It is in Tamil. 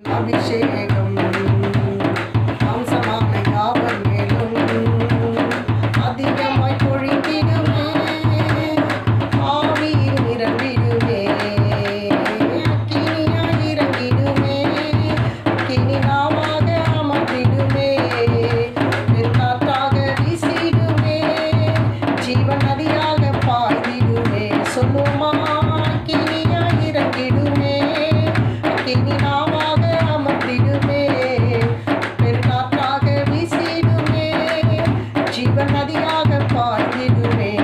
அபிஷேகம் ஜீவன் நதியாக